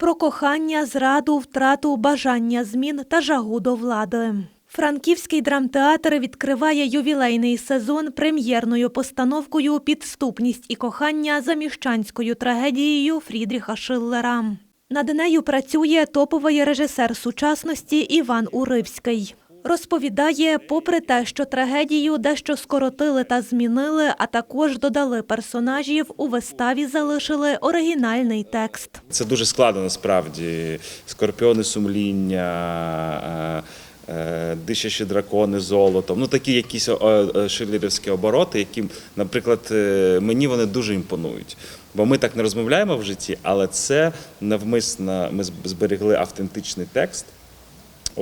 Про кохання, зраду, втрату, бажання змін та жагу до влади. Франківський драмтеатр відкриває ювілейний сезон прем'єрною постановкою Підступність і кохання за міщанською трагедією Фрідріха Шиллера. Над нею працює топовий режисер сучасності Іван Уривський. Розповідає, попри те, що трагедію дещо скоротили та змінили, а також додали персонажів, у виставі залишили оригінальний текст. Це дуже складно насправді. Скорпіони сумління, е, е, дишачі дракони золотом. Ну такі якісь е, обороти, які, наприклад, е, мені вони дуже імпонують. Бо ми так не розмовляємо в житті, але це навмисно ми зберегли автентичний текст.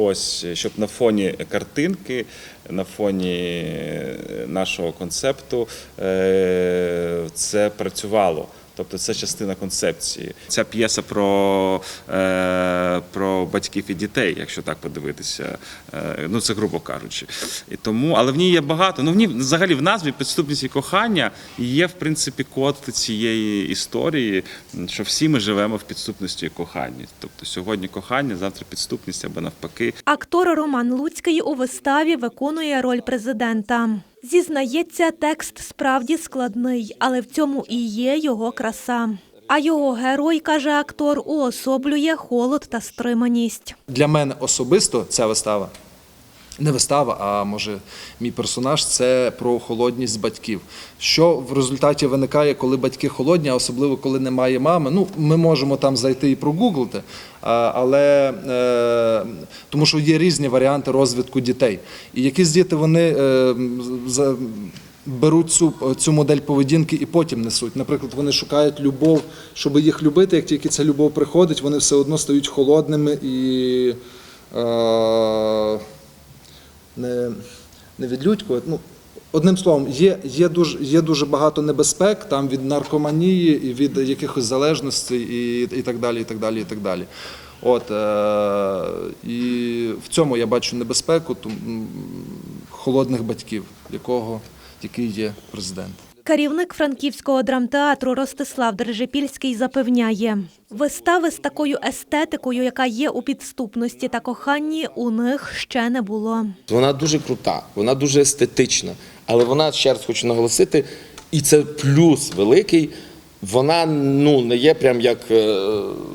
Ось, щоб на фоні картинки, на фоні е, нашого концепту е, це працювало. Тобто це частина концепції. Ця п'єса про, е, про батьків і дітей, якщо так подивитися. Е, ну це грубо кажучи. І тому, але в ній є багато. Ну в ній взагалі в назві підступність і кохання є в принципі код цієї історії, що всі ми живемо в підступності і коханні. Тобто сьогодні кохання, завтра підступність або навпаки. Актор Роман Луцький у виставі виконує роль президента. Зізнається, текст справді складний, але в цьому і є його краса. А його герой, каже актор, уособлює холод та стриманість. Для мене особисто ця вистава. Не вистава, а може мій персонаж це про холодність батьків. Що в результаті виникає, коли батьки холодні, а особливо коли немає мами. Ну, ми можемо там зайти і прогуглити, але е, тому що є різні варіанти розвитку дітей. І якісь діти вони е, беруть цю, цю модель поведінки і потім несуть. Наприклад, вони шукають любов, щоб їх любити. Як тільки ця любов приходить, вони все одно стають холодними і е, не, не відлюдькують. Ну, одним словом, є, є, дуже, є дуже багато небезпек там від наркоманії і від якихось залежностей і, і так далі. І так далі, і так далі. От, е, і в цьому я бачу небезпеку тому, холодних батьків, якого який є президент. Керівник франківського драмтеатру Ростислав Держипільський запевняє, вистави з такою естетикою, яка є у підступності та коханні, у них ще не було. Вона дуже крута, вона дуже естетична, але вона ще раз хочу наголосити, і це плюс великий. Вона ну не є прям як е,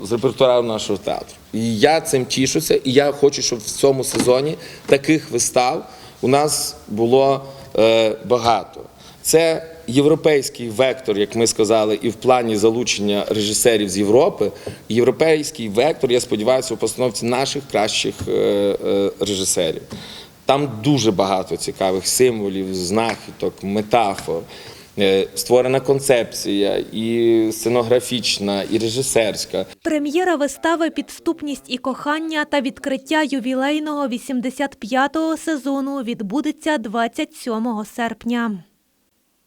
з репертуару нашого театру. І я цим тішуся, і я хочу, щоб в цьому сезоні таких вистав у нас було е, багато. Це європейський вектор, як ми сказали, і в плані залучення режисерів з Європи. Європейський вектор, я сподіваюся, у постановці наших кращих е, е, режисерів. Там дуже багато цікавих символів, знахідок, метафор. Е, Створена концепція і сценографічна, і режисерська. Прем'єра вистави Підступність і кохання та відкриття ювілейного 85-го сезону відбудеться 27 серпня.